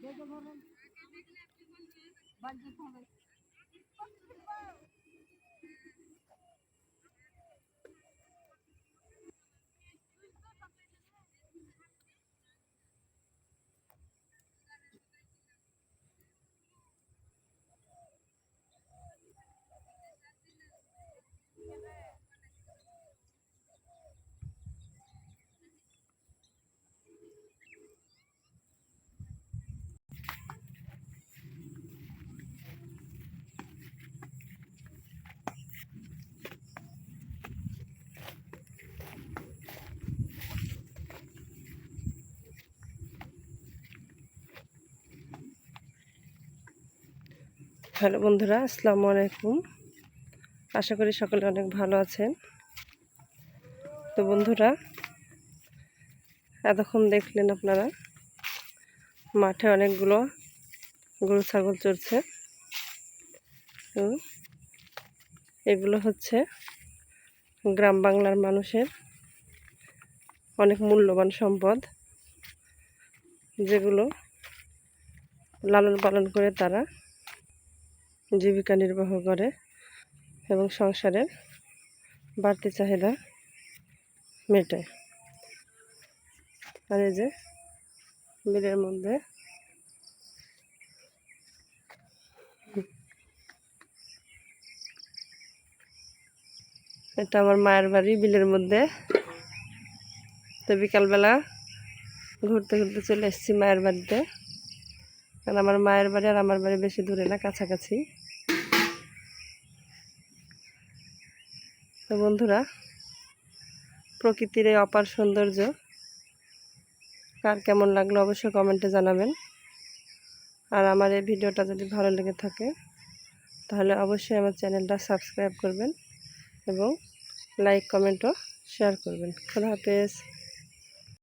দেখে ধরেন বাড়িতে হবে হ্যালো বন্ধুরা, আসসালামু আলাইকুম। আশা করি সকলে অনেক ভালো আছেন। তো বন্ধুরা, এতক্ষণ দেখলেন আপনারা, মাঠে অনেকগুলো গরু, ছাগল চড়ছে। তো এগুলো হচ্ছে গ্রাম বাংলার মানুষের অনেক মূল্যবান সম্পদ, যেগুলো লালন পালন করে তারা জীবিকা নির্বাহ করে এবং সংসারের বাড়তি চাহিদা মেটায় আর এই যে বিলের মধ্যে এটা আমার মায়ের বাড়ি, বিলের মধ্যে। তো বিকালবেলা ঘুরতে ঘুরতে চলে এসেছি মায়ের বাড়িতে। কারণ আমার মায়ের বাড়ি আর আমার বাড়ি বেশি দূরে না, কাছাকাছি। তো বন্ধুরা, প্রকৃতির এই অপার সৌন্দর্য, কার কেমন লাগল অবশ্যই কমেন্টে জানাবেন। আর আমার এই ভিডিওটা যদি ভালো লেগে থাকে, তাহলে অবশ্যই আমার চ্যানেলটা সাবস্ক্রাইব করবেন এবং লাইক কমেন্টও শেয়ার করবেন। খোদা হাফেজ।